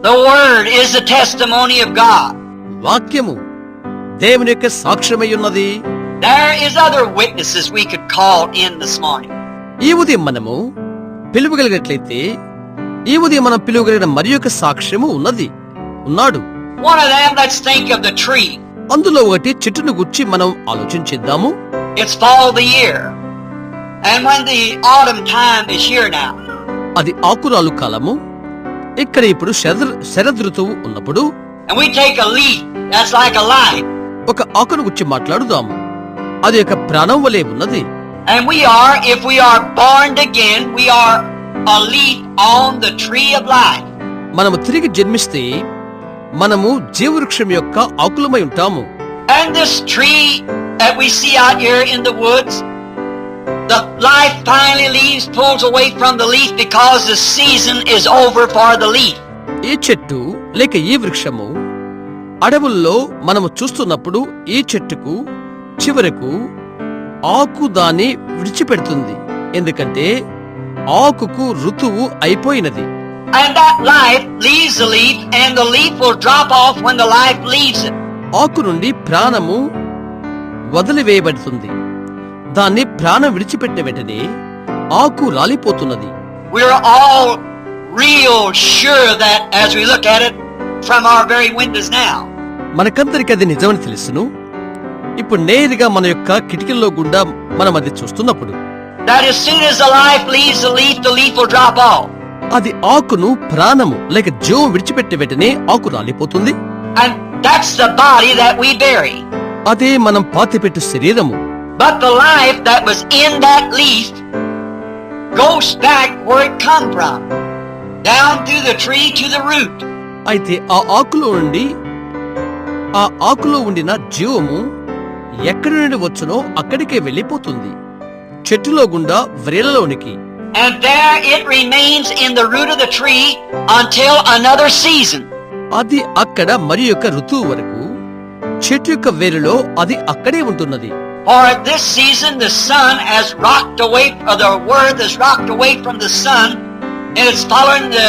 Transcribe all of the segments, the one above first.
The Word is the testimony of God. వాక్యము దేవుని యొక్క సాక్ష్యమై ఉన్నది There is other witnesses we could call in this morning. ఈ ఉదయం మనము పిలువగలిగినట్లయితే ఈ ఉదయం మనం పిలువగలిగిన మరి యొక్క సాక్ష్యము ఉన్నది ఉన్నాడు. అందులో ఒకటి చెట్టును గుర్చి మనం ఆలోచించిద్దాము It's fall of the year. And when the autumn time is here now, అది ఆకురాలు కాలము ఇక్కడ ఇప్పుడు శరద్ ఋతువు ఉన్నప్పుడు and we take a leaf that's like a life, ఒక ఆకును గుర్చి మాట్లాడుదాము అది ఒక ప్రాణం వలె ఉన్నది and we are, if we are born again, we are a leaf on the tree of life. మనము తిరిగి జన్మిస్తే మనము జీవవృక్షం యొక్క ఆకులమై ఉంటాము And this tree that we see out here in the woods, the life finally leaves, pulls away from the leaf because the season is over for the leaf. ఈ చెట్టు లేక ఈ వృక్షము అడవుల్లో మనము చూస్తున్నప్పుడు ఈ చెట్టుకు చివరకు ఆకు దాన్ని విడిచిపెడుతుంది ఎందుకంటే ఆకుకు ఋతువు అయిపోయినది And that life leaves the leaf, and the leaf will drop off when the life leaves it. ఆకు నుండి ప్రాణము వదిలివేయబడుతుంది. దాన్ని ప్రాణం విడిచిపెట్టిన వెంటనే ఆకు రాలిపోతున్నది. మనకందరికి అది నిజమని తెలుసును. ఇప్పుడు నేరుగా మన యొక్క కిటికీల్లో గుండా మనం అది చూస్తున్నప్పుడు అది ఆకును ప్రాణము లేక జీవం విడిచిపెట్టే వెంటనే ఆకు రాలిపోతుంది. అదే మనం పాతిపెట్టు శరీరము. అయితే ఆ ఆకులో నుండి ఆ ఆకులో ఉండిన జీవము ఎక్కడ నుండి వచ్చునో అక్కడికే వెళ్ళిపోతుంది. చెట్టులో గుండా వ్రేలలోనికి. అది అక్కడ మరి యొక్క ఋతువు వరకు చెట్టు యొక్క వేరులో అది అక్కడే ఉంటున్నది For at this season the sun has rocked away, or the earth has rocked away from the sun, and it's following the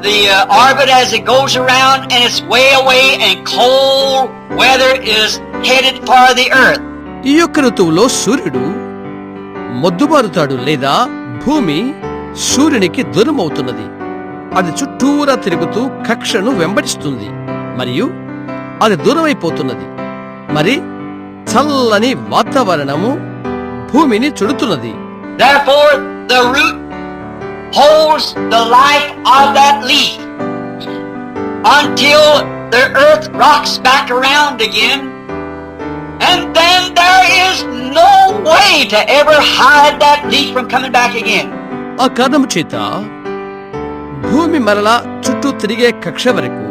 the uh, orbit as it goes around, and it's way away, and cold weather is headed for the earth. ఈ యొక్క ఋతువులో సూర్యుడు మొద్దుబారుతాడు లేదా భూమి సూర్యునికి దూరం అవుతున్నది అది చుట్టూరా తిరుగుతూ కక్షను వెంబడిస్తుంది మరియు అది దూరమైపోతున్నది. మరి చల్లని వాతావరణము భూమిని చుడుతున్నది. ఆ కథము చేత భూమి మరలా చుట్టూ తిరిగే కక్ష వరకు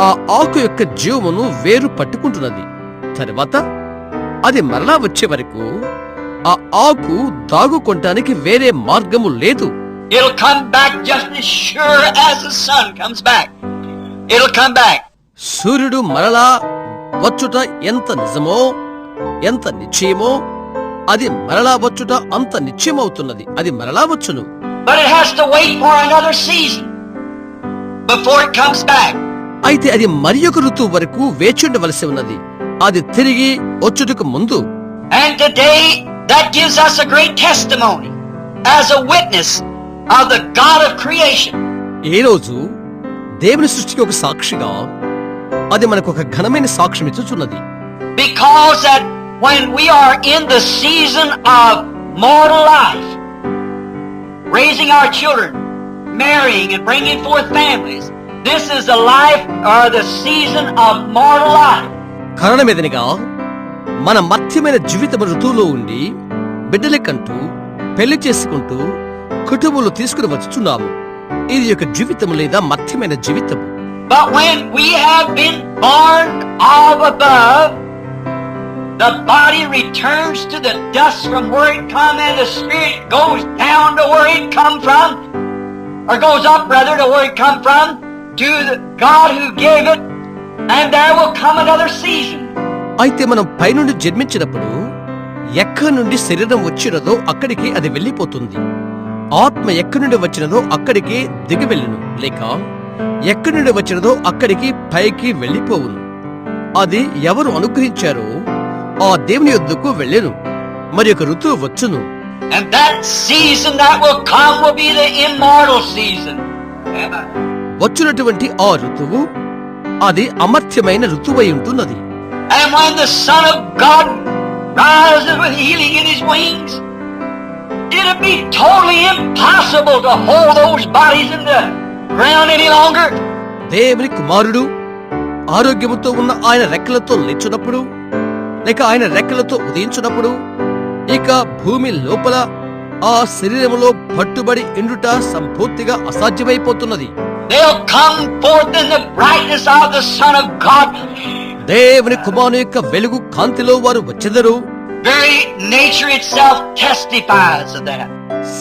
ఆ ఆకు యొక్క జీవమును వేరు పట్టుకుంటున్నది తర్వాత అది మరలా వచ్చే వరకు ఆ ఆకు దాగుకొంటానికి వేరే మార్గము లేదు It'll come back just as sure as the sun comes back. It'll come back. సూర్యుడు మరలా వచ్చుట ఎంత నిజమో ఎంత నిశ్చయమో అది మరలా వచ్చుట అంత నిశ్చయమవుతున్నది అది మరలా వచ్చును But it has to wait for another season before it comes back. అయితే అది మరి ఒక ఋతువు వరకు వేచి ఉండవలసి ఉన్నది అది తిరిగి వచ్చుటకు ముందు And today, that gives us a great testimony as a witness of the God of creation. ఏ రోజు దేవుని సృష్టికి ఒక సాక్షిగా అది మనకు ఒక ఘనమైన సాక్ష్యం ఇచ్చుచున్నది Because that when we are in the season of mortal life, raising our children, marrying and bringing forth families, this is the life or the season of mortal life. కారణమేదనిగా మన మధ్యమైన జీవితం ఋతువులో ఉండి బిడ్డల కంటూ పెళ్ళి చేసుకుంటూ కుటుంబంలో తీసుకుని వచ్చుచున్నాము ఇది ఒక జీవితం లేదా మధ్యమైన జీవితం But when we have been born of above, the body returns to the dust from where it come, and the spirit goes down to where it come from, or goes up rather to where it come from, to the God who gave it, and there will come another season. అయితే మనం పైనుండి జన్మించినప్పుడు ఎక్కడి నుండి శరీరం వచ్చినదో అక్కడికి అది వెళ్ళిపోతుంది. ఆత్మ ఎక్కడి నుండి వచ్చినదో అక్కడికి దిగి వెళ్ళును. లేక ఎక్కడి నుండి వచ్చినదో అక్కడికి పైకి వెళ్ళిపోవును. అది ఎవరు అనుగ్రహించారో ఆ దేవుని యొద్దకు వెళ్ళెను. మరి ఒక ఋతువు వచ్చును. And that season that will come will be the immortal season. వచ్చినటువంటి ఆ ఋతువు అది అమర్త్యమైన ఋతువై ఉంటున్నది be totally impossible to hold those bodies in the ground any longer. దేవుని కుమారుడు ఆరోగ్యముతో ఉన్న ఆయన రెక్కలతో లేచున్నప్పుడు లేక ఆయన రెక్కలతో ఉదయించున్నప్పుడు ఇక భూమి లోపల ఆ శరీరములో పట్టుబడి ఎండుట సంపూర్తిగా అసాధ్యమైపోతున్నది they'll come forth దేవుని కుమారుని యొక్క వెలుగు కాంతిలో వారు వచ్చెదరు.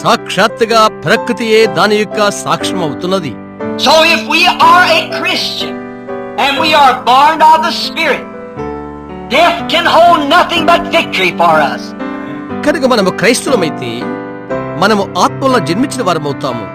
సాక్షాత్తుగా ప్రకృతియే దాని యొక్క సాక్ష్యం అవుతున్నది. So if Christian and we are bound కనుక మనము క్రైస్తవులమైతే మనము ఆత్మలో జన్మించిన వారమవుతాము. అవుతాము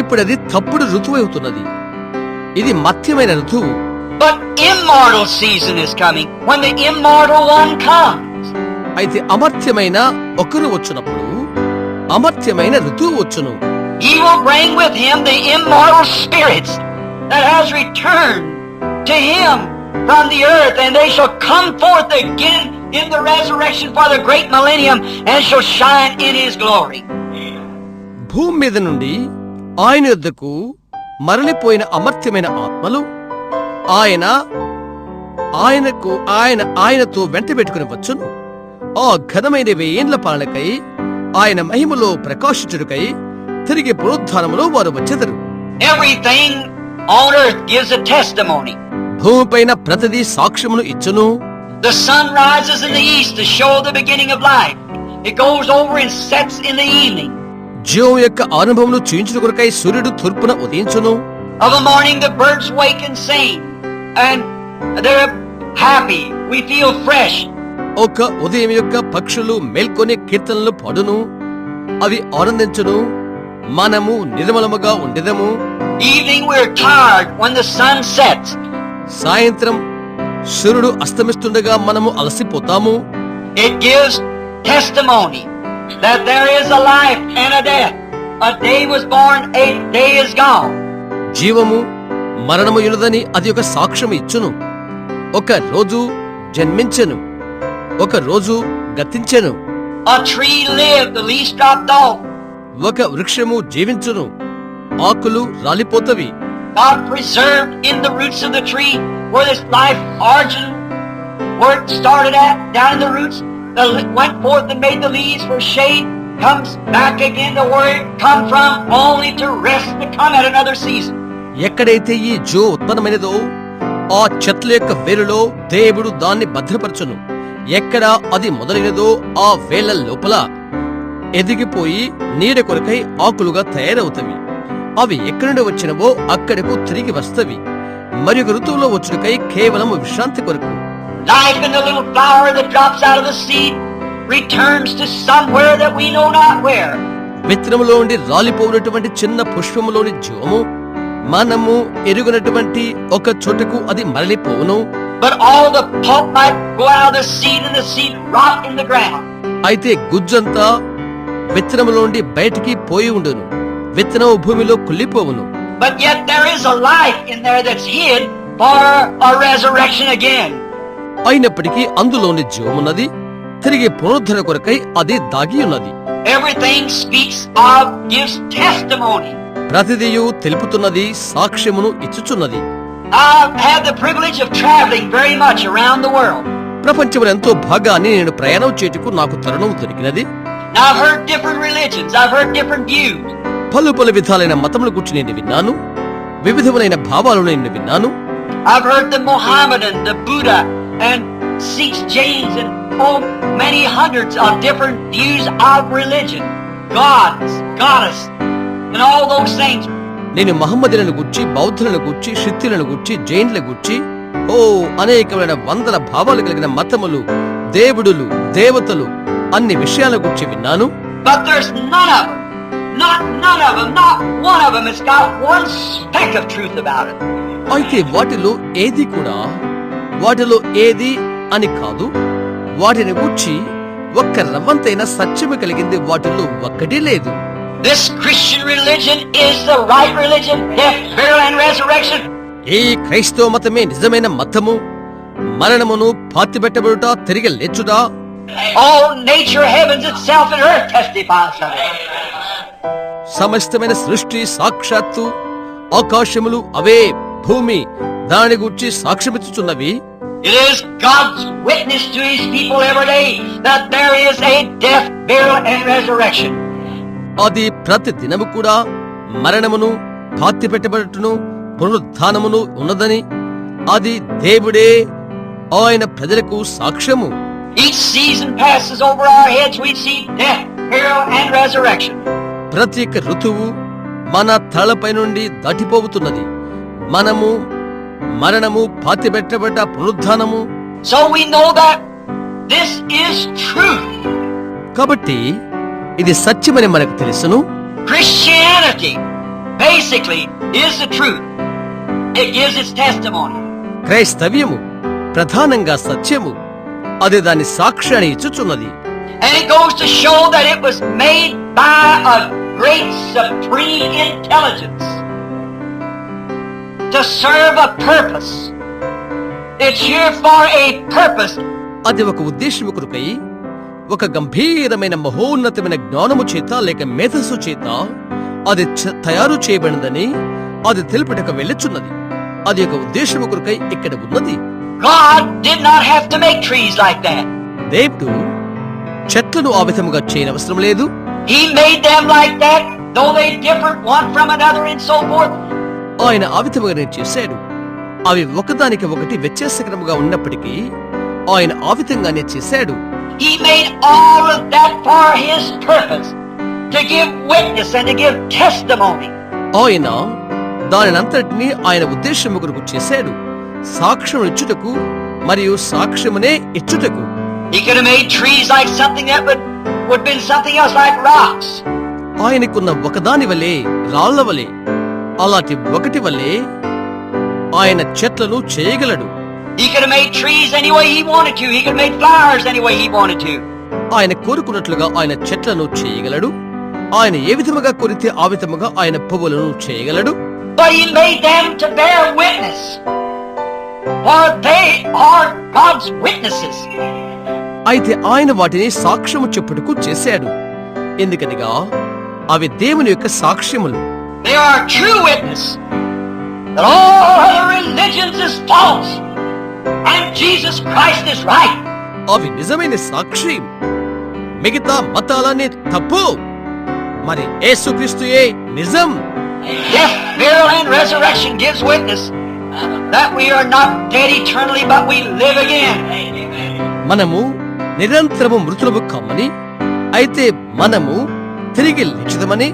ఇప్పుడు అది తప్పుడు ఋతువు అవుతున్నది ఇది మత్యమైన ఋతువు But immortal season is coming when the immortal one comes. అయితే అమర్త్యమైన ఒకరు వచ్చినప్పుడు అమర్త్యమైన ఋతువు వచ్చును He will bring with him the immortal spirits that has returned to him from the earth, and they shall come forth again in the resurrection for the great millennium and shall shine in his glory. భూమి మీద నుండి ఆయన యొద్దకు మరలిపోయిన అమర్త్యమైన ఆత్మలు ఆయన ఆయనకు ఆయన ఆయనతో వెంట పెట్టుకుని వచ్చును ఆ ఘనమైన వేయేండ్ల పాలనకై ఆయన మహిమలో ప్రకాశించుడుకై తిరిగి పునరుద్ధానములో వారు వచ్చెదరు. భూమిపైన ప్రతిదీ సాక్ష్యమును ఇచ్చును The sun rises in the east to show the beginning of life. It goes over and sets in the evening. జీవం యొక్క అనుభవం చూయించిన కొరకై సూర్యుడు తూర్పున ఉదయించును. Of a morning the birds wake and sing and they're happy. We ఒక ఉదయం యొక్క పక్షులు మేల్కొని కీర్తనలు పడును. అవి ఆనందించును. మనము నిర్మలముగా ఉండదము. Evening we are tired when sun sets సాయంత్రం సూర్యుడు అస్తమిస్తుండగా మనము అలసిపోతాము. It gives testimony that there is a life and a death. A day was born, a day is gone. జీవము మరణము యునదని అది ఒక సాక్ష్యం ఇచ్చును ఒక రోజు జన్మించెను ఒక రోజు గతించెను A tree lived, the leaves dropped off. ఒక వృక్షము జీవించును ఆకులు రాలిపోతవి God preserved in the roots of the tree where this life origin, where it started at, down in the roots, that went forth and made the leaves for shade, comes back again to where it come from, only to rest to come at another season. ఎక్కడైతే ఈ జో ఉత్పన్నమైనదో ఆ చెట్ల యొక్క వేలులో దేవుడు దాన్ని భద్రపరచును. ఎక్కడ అది మొదలైనదో ఆ వేళ్ళ లోపల ఎదిగిపోయి నీడ కొరకై ఆకులుగా తయారవుతవి. అవి ఎక్కడి వచ్చినవో అక్కడకు తిరిగి వస్తవి. మరొక ఋతువులో వచ్చుటకై కేవలం విశ్రాంతి కొరకు. Life in the little flower that drops out of the seed returns to somewhere that we know not where. విత్తనములో ఉండి రాలిపోయినటువంటి చిన్న పుష్పములోని జీవము మనము ఎరుగునటువంటి ఒక చోటకు అది మరలిపోవును But all the pulp might go out of the seed and the seed rot in the ground. అయితే గుజ్జంతా విత్తనములోండి బయటికి పోయి ఉండును విత్తనము భూమిలో కుళ్ళిపోవును But yet there is a life in there that's hid for a resurrection again. అయినప్పటికీ అందులోని జీవమున్నది. తిరిగి పునరుద్ధర కొరకై అది దాగి ఉన్నది. ప్రతిదీయు తెలుపుతున్నది సాక్ష్యమును ఇచ్చుచున్నది. ప్రపంచం ఎంతో భాగాన్ని నేను ప్రయాణం చేటుకు నాకు తరుణం దొరికినది. పలు పలు విధాలైన మతముల గురించి నేను విన్నాను. వివిధములైన భావాలను నేను విన్నాను. and Sikhs, Jains, and all many hundreds of different views of religion, gods, goddess, and all those things. నేను మహమ్మదులను గుర్చి బౌద్ధులను గుర్చి శక్తులను గుర్చి జైన్ల గుర్చి ఓ అనేకమైన వందల భావాలు కలిగిన మతములు దేవుడులు దేవతలు అన్ని విషయాల గుర్చి విన్నాను. అయితే వాటిలో ఏది కూడా వాటిలో ఏది అని కాదు. వాటిని ఉచ్చి ఒక్క రవ్వంతైనా సత్యము కలిగింది వాటిలో ఒక్కటి లేదు. ఈ క్రైస్తవ మతమే నిజమైన మతము? మరణమును పాతి పెట్టబడుట తిరిగి లేచుదా సమస్తమైన సృష్టి సాక్షాత్తు ఆకాశములు అవే భూమి దాని గురించి సాక్ష్యమిచ్చుచున్నవి It is God's witness to His people every day that there is a death, burial, and resurrection. అది ప్రతి దినము కూడా మరణమును పాతి పెట్టబడుటను పునరుద్ధానమును ఉన్నదని అది దేవుడే ఆయన ప్రజలకు సాక్ష్యము Each season passes over our heads, we see death, burial, and resurrection. ప్రతి ఋతువు మన తలపై నుండి దాటిపోతున్నది మనము మరణము పాతి పెట్టబడ్డ పునరుద్ధానము కాబట్టి ఇది సత్యమని మనకు తెలుసును. క్రైస్తవ్యము ప్రధానంగా సత్యము. అది దాని సాక్ష్యాన్ని ఇచ్చుచున్నది. Great supreme intelligence. To serve a purpose. It's here for a purpose. అది ఒక ఉద్దేశము కొరకై ఒక గంభీరమైన మహోన్నతమైన జ్ఞానము చేత లేక మేధస్సు చేత అది తయారు చేయబడినదని అది తెలుపుటకు వెళ్ళుచున్నది అది ఒక ఉద్దేశము కొరకై ఇక్కడ ఉన్నది God did not have to make trees like that. దేవుడు చెట్లను ఆ విధముగా చేయనవసరం లేదు He made them like that, though they differed one from another and so forth. ఆయన ఆవితముగానే చేశాడు అవి ఒకదానికి ఒకటి వ్యత్యాసకరముగా ఉన్నప్పటికీ ఆయన ఆవితంగానే చేశాడు. ఆయన దానినంతటినీ ఆయన ఉద్దేశము కొరకు చేశాడు. సాక్ష్యం ఇచ్చుటకు మరియు సాక్ష్యమునే ఇచ్చుటకు. ఆయనకున్న ఒకదాని వలె రాళ్ళ వలె అలాంటి ఒకటి వల్లే ఆయన చెట్లను చేయగలడు. ఆయన కోరుకున్నట్లుగా ఆయన చెట్లను చేయగలడు. ఆయన ఏ విధముగా కొరితే ఆ విధముగా ఆయన పువ్వులను చేయగలడు. అయితే ఆయన వాటిని సాక్ష్యము చెప్పుటకు చేశాడు. ఎందుకనిగా అవి దేవుని యొక్క సాక్ష్యములు. They are true witness that all other religions is false and Jesus Christ is right. అవి నిజమైన సాక్షి మిగతా మతాలన్నీ తప్పు మరి యేసుక్రీస్తుయే నిజం Death, burial, and resurrection gives witness that we are not dead eternally, but we live again. మనము నిరంతరము మృతులము కామని అయితే మనము తిరిగి లేచుదమని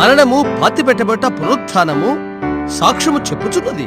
మరణము పాతిపెట్టబడ్డ పునరుత్నము సాక్ష్యము చెప్పుచున్నది.